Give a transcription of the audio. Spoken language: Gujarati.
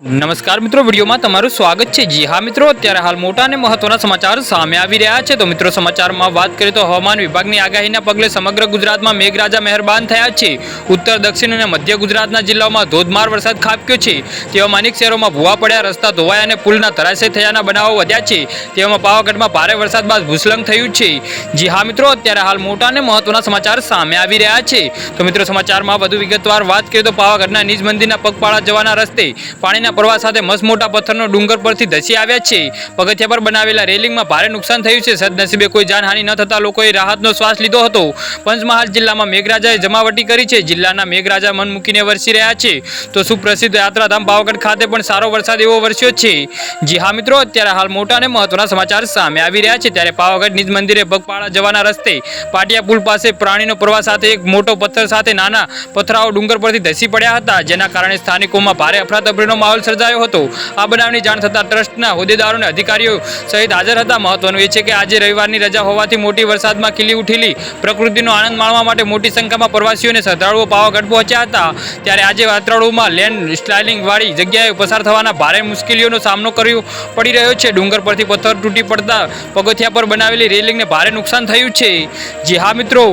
નમસ્કાર મિત્રો, વિડીયોમાં તમારું સ્વાગત છે. જી હા મિત્રો, અત્યારે હાલ મોટા અને મહત્વના સમાચાર સામે આવી રહ્યા છે. તો મિત્રો, સમાચારમાં વાત કરીએ તો હવામાન વિભાગની આગાહીના પગલે સમગ્ર ગુજરાતમાં મેઘરાજા મહેરબાન થયા છે. ઉત્તર, દક્ષિણ અને મધ્ય ગુજરાતના જિલ્લાઓમાં ધોધમાર વરસાદ ખાબક્યો છે. તેવામાં અનેક શહેરોમાં ભૂવા પડ્યા, રસ્તા ધોવાયા અને પુલના ધરાશય થયાના બનાવો વધ્યા છે. તેવામાં પાવાગઢમાં ભારે વરસાદ બાદ ભૂસ્ખલન થયું છે. જી હા મિત્રો, અત્યારે હાલ મોટા અને મહત્વના સમાચાર સામે આવી રહ્યા છે. તો મિત્રો, સમાચારમાં વધુ વિગતવાર વાત કરીએ તો પાવાગઢના નિજ મંદિરના પગપાળા જવાના રસ્તે પાણીના પ્રવાહ સાથે મસમોટા પથ્થરનો ડુંગર પરથી ધસી આવ્યા છે. પગથિયા પર બનાવેલા રેલિંગમાં ભારે નુકસાન થયું છે. સદનસીબે કોઈ જાનહાનિ ન થતા લોકોએ રાહતનો શ્વાસ લીધો હતો. પંચમહાલ જિલ્લામાં મેઘરાજાએ જમાવટી કરી છે. જિલ્લાના મેઘરાજા મન મૂકીને વરસી રહ્યા છે. તો સુપ્રસિદ્ધ યાત્રાધામ પાવાગઢ ખાતે પણ સારો વરસાદ એવો વરસ્યો છે. જી હા મિત્રો, અત્યારે હાલ મોટા અને મહત્વના સમાચાર સામે આવી રહ્યા છે. ત્યારે પાવાગઢ નિજ મંદિરે ભગપાળા જવાના રસ્તે પાટિયા પુલ પાસે પ્રાણીનો પ્રવાહ સાથે એક મોટો પથ્થર સાથે નાના પથરાઓ ડુંગર પરથી ધસી પડ્યા હતા. જેના કારણે સ્થાનિકોમાં ભારે અફરાતફરીનો માહોલ સર્જાયો હતો. આ બનાવની જાણ થતાં ટ્રસ્ટના હોદ્દેદારો અને અધિકારીઓ સહિત હાજર હતા. મહત્વનું એ છે કે આજે રવિવારની રજા હોવાથી મોટી વરસાદમાં ખીલી ઉઠેલી પ્રકૃતિનો આનંદ માણવા માટે મોટી સંખ્યામાં પ્રવાસીઓ અને શ્રદ્ધાળુઓ પાવાગઢ પહોંચ્યા હતા. ત્યારે આજે યાત્રાળુઓમાં લેન્ડ સ્લાઇડિંગવાળી જગ્યાએ પસાર થવાના ભારે મુશ્કેલીઓનો સામનો કર્યો પડી રહ્યો છે. ડુંગર પરથી પથ્થર તૂટી પડતા પગથિયા પર બનાવેલી રેલિંગને ભારે નુકસાન થયું છે. જી હા મિત્રો